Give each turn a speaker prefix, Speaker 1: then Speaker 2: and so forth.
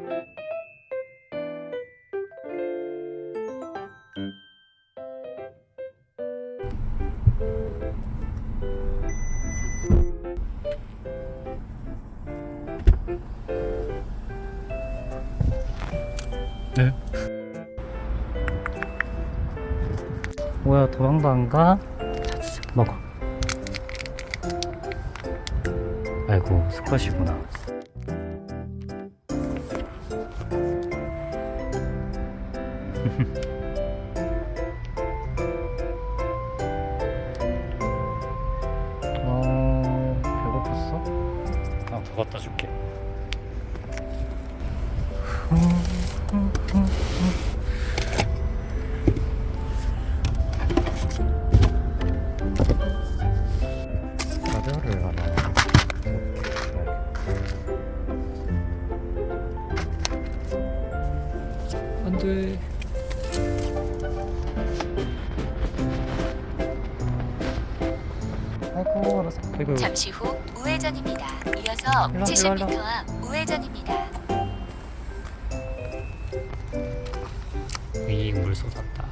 Speaker 1: 네. 뭐야 도망도 안 가? 자자자 먹어. 아이고 수컷이구나. 어 배고팠어? 아 그거 갖다 줄게. 가져를 하나. 안 돼. 아이고 알았어. 아이고.
Speaker 2: 잠시 후 우회전입니다. 이어서
Speaker 1: 일로 와,
Speaker 2: 70m 앞 우회전입니다.
Speaker 1: 이물 쏟았다.